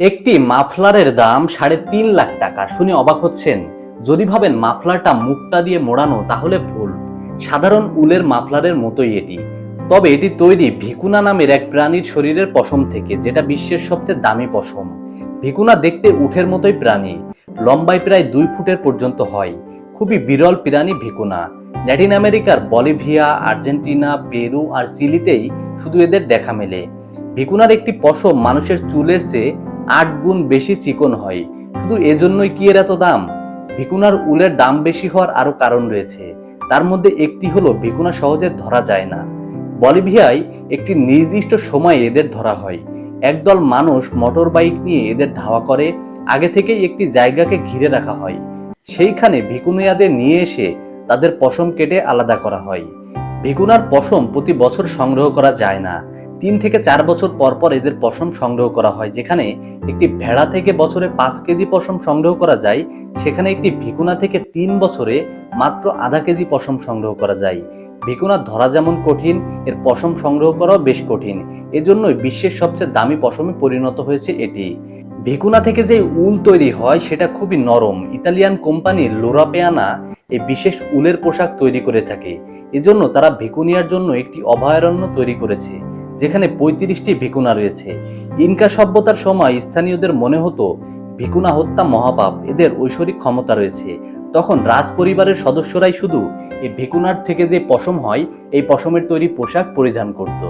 একটি মাফলারের দাম সাড়ে তিন লাখ টাকা। শুনে অবাক হচ্ছেন। যদি ভাবেন মাফলারটা মুক্তা দিয়ে মোড়ানো, তাহলে ভুল। সাধারণ উলের মাফলারের মতোই এটি। তবে এটি তৈরি ভিকুনা নামের এক প্রাণীর শরীরের পশম থেকে, যেটা বিশ্বের সবচেয়ে দামি পশম। ভিকুনা দেখতে উঠের মতোই প্রাণী। লম্বায় প্রায় দুই ফুটের পর্যন্ত হয়। খুবই বিরল প্রাণী ভিকুনা। ল্যাটিন আমেরিকার বলিভিয়া, আর্জেন্টিনা, পেরু আর চিলিতেই শুধু এদের দেখা মেলে। ভিকুনার একটি পশম মানুষের চুলের চেয়ে আট গুণ বেশি চিকন হয়। শুধু এজন্যই কি এর এত দাম? ভিকুনার উলের দাম বেশি হওয়ার আরও কারণ রয়েছে। তার মধ্যে একটি হলো ভিকুনা সহজে ধরা যায় না। বলিভিয়ায় একটি নির্দিষ্ট সময়ে এদের ধরা হয়। একদল মানুষ মোটর বাইক নিয়ে এদের ধাওয়া করে, আগে থেকেই একটি জায়গাকে ঘিরে রাখা হয়। সেইখানে ভিকুনিয়াদের নিয়ে এসে তাদের পশম কেটে আলাদা করা হয়। ভিকুনার পশম প্রতি বছর সংগ্রহ করা যায় না। তিন থেকে চার বছর পর পর এদের পশম সংগ্রহ করা হয়, যেখানে একটি ভেড়া থেকে বছরে পাঁচ কেজি পশম সংগ্রহ করা যায়, সেখানে একটি ভিকুনা থেকে তিন বছরে মাত্র আধা কেজি পশম সংগ্রহ করা যায়। ভিকুনা ধরা যেমন কঠিন, এর পশম সংগ্রহ করাও বেশ কঠিন। এজন্যই বিশ্বের সবচেয়ে দামি পশমে পরিণত হয়েছে এটি। ভিকুনা থেকে যে উল তৈরি হয়, সেটা খুবই নরম। ইতালিয়ান কোম্পানির লোরাপেয়ানা এই বিশেষ উলের পোশাক তৈরি করে থাকে। এজন্য তারা ভিকুনিয়ার জন্য একটি অভয়ারণ্য তৈরি করেছে। যেখানে পঁয়ত্রিশটি ভিকুনা রয়েছে। ইনকা সভ্যতার সময় স্থানীয়দের মনে হতো, ভিকুনা হত্যা মহাপাপ, এদের ঐশ্বরিক ক্ষমতা রয়েছে। তখন রাজ পরিবারের সদস্যরাই শুধু এই ভিকুনার থেকে যে পশম হয়, এই পশমের তৈরি পোশাক পরিধান করত।